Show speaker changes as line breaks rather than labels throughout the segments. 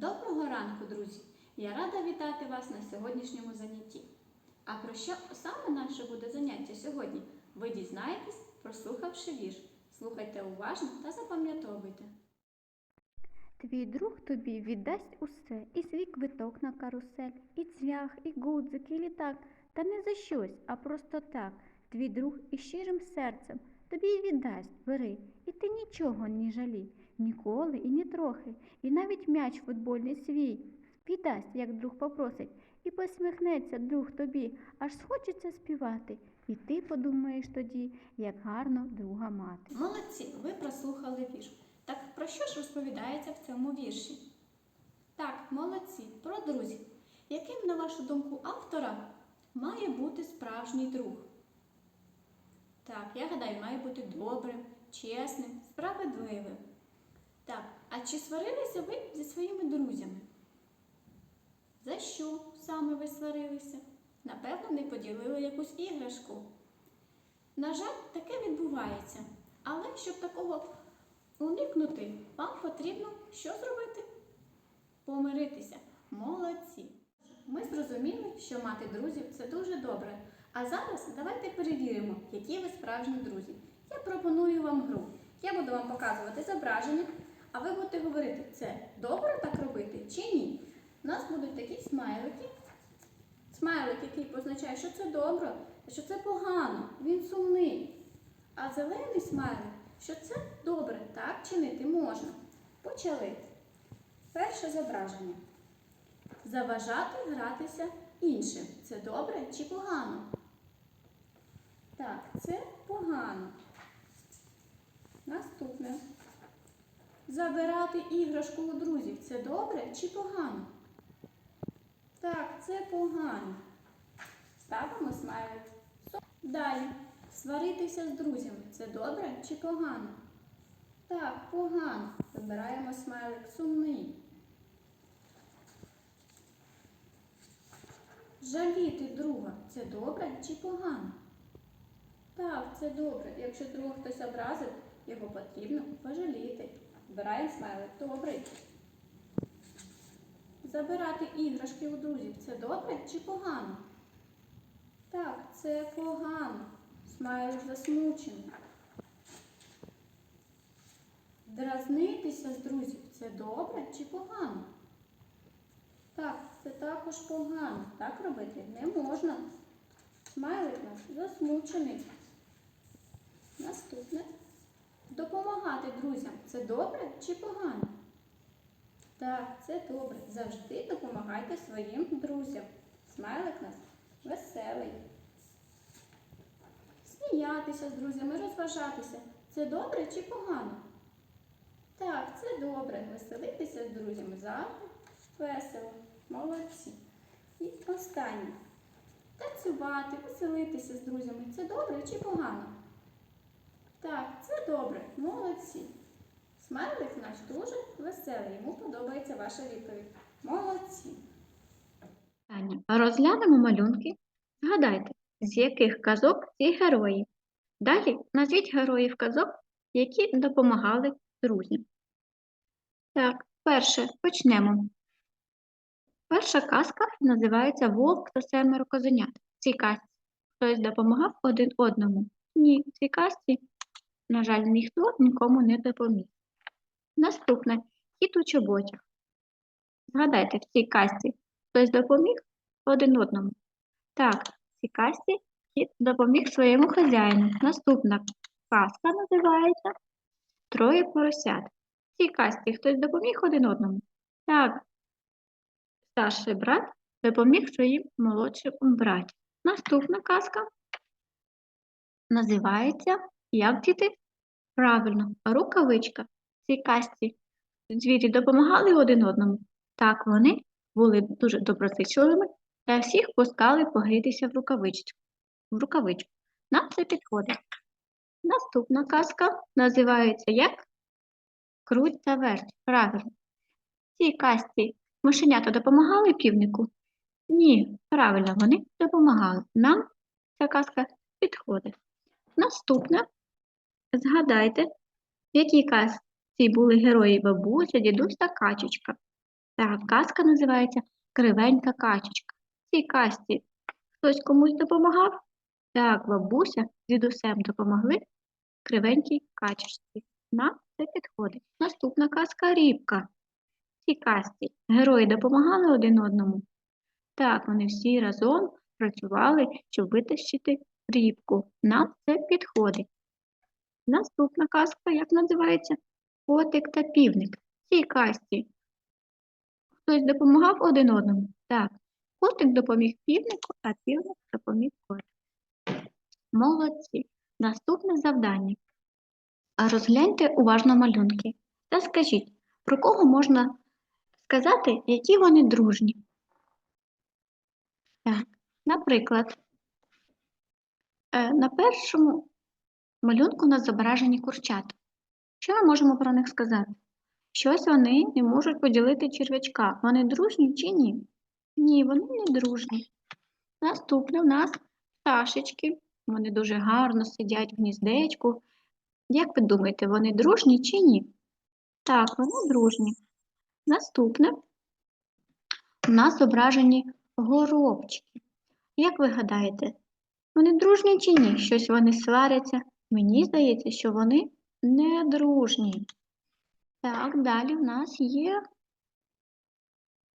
Доброго ранку, друзі! Я рада вітати вас на сьогоднішньому занятті. А про що саме наше буде заняття сьогодні? Ви дізнаєтесь, прослухавши вірш. Слухайте уважно та запам'ятовуйте.
Твій друг тобі віддасть усе, і свій квиток на карусель, і цвях, і гудзик, і літак, та не за щось, а просто так. Твій друг із щирим серцем тобі й віддасть, бери, і ти нічого не жалій, ніколи і ні трохи, і навіть м'яч футбольний свій віддасть, як друг попросить, і посміхнеться друг тобі, аж схочеться співати. І ти подумаєш тоді, як гарно друга мати.
Молодці, ви прослухали вірш. Так про що ж розповідається в цьому вірші? Так, молодці, про друзів. Яким, на вашу думку, автора має бути справжній друг? Так, я гадаю, має бути добрим, чесним, справедливим. Так, а чи сварилися ви зі своїми друзями? За що саме ви сварилися? Напевно, не поділили якусь іграшку. На жаль, таке відбувається. Але щоб такого уникнути, вам потрібно що зробити? Помиритися. Молодці. Ми зрозуміли, що мати друзів це дуже добре. А зараз давайте перевіримо, які ви справжні друзі. Я пропоную вам гру. Я буду вам показувати зображення, а ви будете говорити, це добре так робити чи ні. У нас будуть такі смайлики. Смайлик, який позначає, що це добре, що це погано, він сумний. А зелений смайлик, що це добре, так чинити можна. Почали. Перше зображення. Заважати гратися іншим. Це добре чи погано? Так, це погано. Наступне. Забирати іграшку у друзів. Це добре чи погано? Так, це погано. Ставимо смайлик. Далі. Сваритися з друзями. Це добре чи погано? Так, погано. Забираємо смайлик сумний. Жаліти друга. Це добре чи погано? Так, це добре. Якщо друга хтось образив, його потрібно пожаліти. Збираємо смайлик. Добрий. Забирати іграшки у друзів це добре чи погано? Так, це погано. Смайлик засмучений. Дразнитися з друзів це добре чи погано? Так, це також погано. Так робити не можна. Смайлик наш засмучений. Наступне. Допомагати друзям це добре чи погано? Так, це добре. Завжди допомагайте своїм друзям. Смайлик нас веселий. Сміятися з друзями, розважатися. Це добре чи погано? Так, це добре. Веселитися з друзями завжди весело. Молодці. І останнє. Танцювати, веселитися з друзями. Це добре чи погано? Так, це добре. Молодці. Смайлик наш дуже веселий, йому подобається ваша відповідь. Молодці.
Питання. Розглянемо малюнки. Згадайте, з яких казок ці герої. Далі назвіть героїв казок, які допомагали друзям. Так, перше почнемо. Перша казка називається Вовк та семеро козенят. В цій казці хтось допомагав один одному. Ні, в цій казці, на жаль, ніхто нікому не допоміг. Наступне кіт у чоботях. Згадайте, в цій казці хтось допоміг один одному. Так, в цій казці кіт допоміг своєму хазяїну. Наступна казка називається Троє поросят. В цій казці хтось допоміг один одному. Так, старший брат допоміг своїм молодшим братям. Наступна казка називається Як діти? Правильно, рукавичка. В цій казці звірі допомагали один одному. Так, вони були дуже доброзичливими та всіх пускали погрітися в рукавичку. В рукавичку. Нам це підходить. Наступна казка називається як Круть та верть. Правильно. Цій казці мишенята допомагали півнику? Ні, правильно, вони допомагали. Нам ця казка підходить. Наступне. Згадайте, в якій казці були герої бабуся, дідусь та качечка.
Так, казка називається Кривенька качечка. В цій казці хтось комусь допомагав? Так, бабуся з дідусем допомогли кривенькій качечці. Нам це підходить. Наступна казка Рібка. В цій казці герої допомагали один одному. Так, вони всі разом працювали, щоб витащити рібку. Нам це підходить. Наступна казка, як називається? Котик та півник. В цій казці хтось допомагав один одному? Так, котик допоміг півнику, а півник допоміг котику. Молодці. Наступне завдання. Розгляньте уважно малюнки та скажіть, про кого можна сказати, які вони дружні. Так, наприклад, е, на першому малюнку у нас зображені курчата. Що ми можемо про них сказати? Щось вони не можуть поділити черв'ячка. Вони дружні чи ні? Ні, вони не дружні. Наступне у нас пташечки. Вони дуже гарно сидять в гніздечку. Як ви думаєте, вони дружні чи ні? Так, вони дружні. Наступне у нас зображені горобчики. Як ви гадаєте, вони дружні чи ні? Щось вони сваряться? Мені здається, що вони не дружні. Так, далі в нас є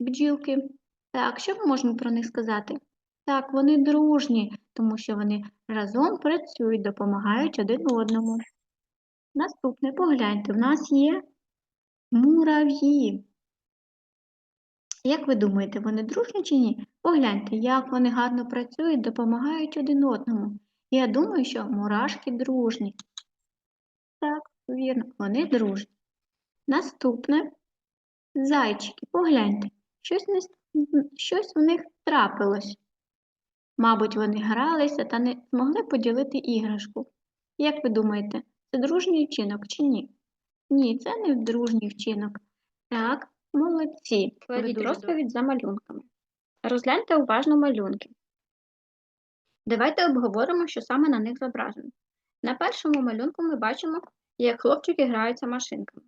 бджілки. Так, що ми можемо про них сказати? Так, вони дружні, тому що вони разом працюють, допомагають один одному. Наступне, погляньте, в нас є мурав'ї. Як ви думаєте, вони дружні чи ні? Погляньте, як вони гарно працюють, допомагають один одному. Я думаю, що мурашки дружні. Так, вірно, вони дружні. Наступне зайчики. Погляньте, щось, не, щось у них трапилось. Мабуть, вони гралися та не змогли поділити іграшку. Як ви думаєте, це дружній вчинок чи ні? Ні, це не дружній вчинок. Так, молодці. Кладіть розповідь за малюнками. Розгляньте уважно малюнки. Давайте обговоримо, що саме на них зображено. На першому малюнку ми бачимо, як хлопчики граються машинками.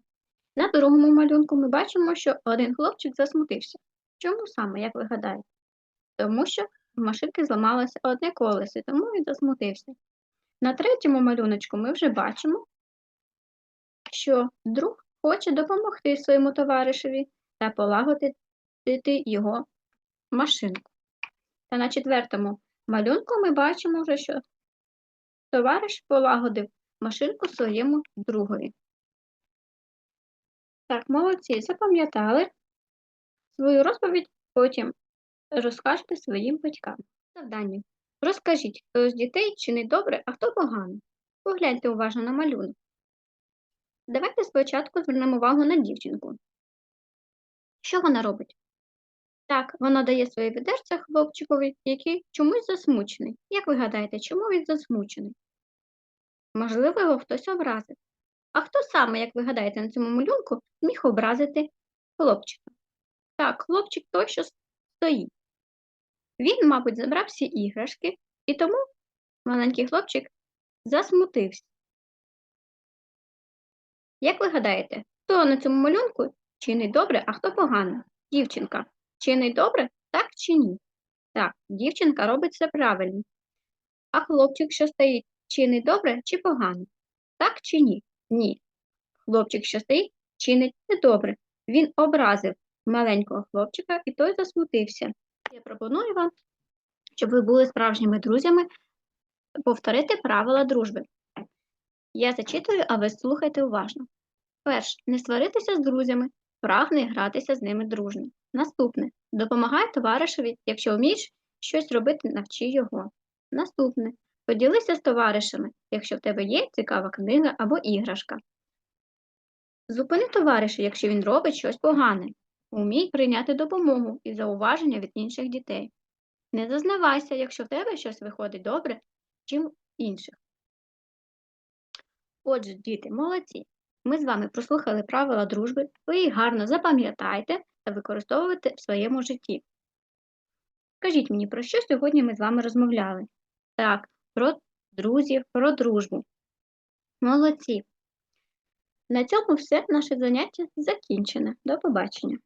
На другому малюнку ми бачимо, що один хлопчик засмутився. Чому саме, як ви гадаєте? Тому що в машинки зламалося одне колесо, тому він засмутився. На третьому малюночку ми вже бачимо, що друг хоче допомогти своєму товаришеві та полагодити його машинку. Та на четвертому малюнку ми бачимо вже, що товариш полагодив машинку своєму другові. Так, молодці, запам'ятали свою розповідь, потім розкажете своїм батькам. Завдання. Розкажіть, хто з дітей чинить добре, а хто погано. Погляньте уважно на малюнок. Давайте спочатку звернемо увагу на дівчинку. Що вона робить? Так, вона дає своє відерце хлопчикові, який чомусь засмучений. Як ви гадаєте, чому він засмучений? Можливо, його хтось образив. А хто саме, як ви гадаєте, на цьому малюнку міг образити хлопчика? Так, хлопчик той, що стоїть. Він, мабуть, забрав всі іграшки, і тому маленький хлопчик засмутився. Як ви гадаєте, хто на цьому малюнку чинить добре, а хто погано? Дівчинка. Чинить добре, так чи ні? Так, дівчинка робить все правильно. А хлопчик, що стоїть, чинить добре чи погано? Так чи ні? Ні. Хлопчик, що стоїть, чинить недобре. Він образив маленького хлопчика і той засмутився. Я пропоную вам, щоб ви були справжніми друзями, повторити правила дружби. Я зачитую, а ви слухайте уважно. Перше, не сваритися з друзями, прагни гратися з ними дружно. Наступне, допомагай товаришеві, якщо вмієш щось робити, навчи його. Наступне, поділися з товаришами, якщо в тебе є цікава книга або іграшка. Зупини товариша, якщо він робить щось погане. Умій прийняти допомогу і зауваження від інших дітей. Не зазнавайся, якщо в тебе щось виходить добре, чим інших. Отже, діти, молодці. Ми з вами прослухали правила дружби, ви їх гарно запам'ятайте та використовувати в своєму житті. Скажіть мені, про що сьогодні ми з вами розмовляли? Так, про друзів, про дружбу. Молодці. На цьому все наше заняття закінчене. До побачення.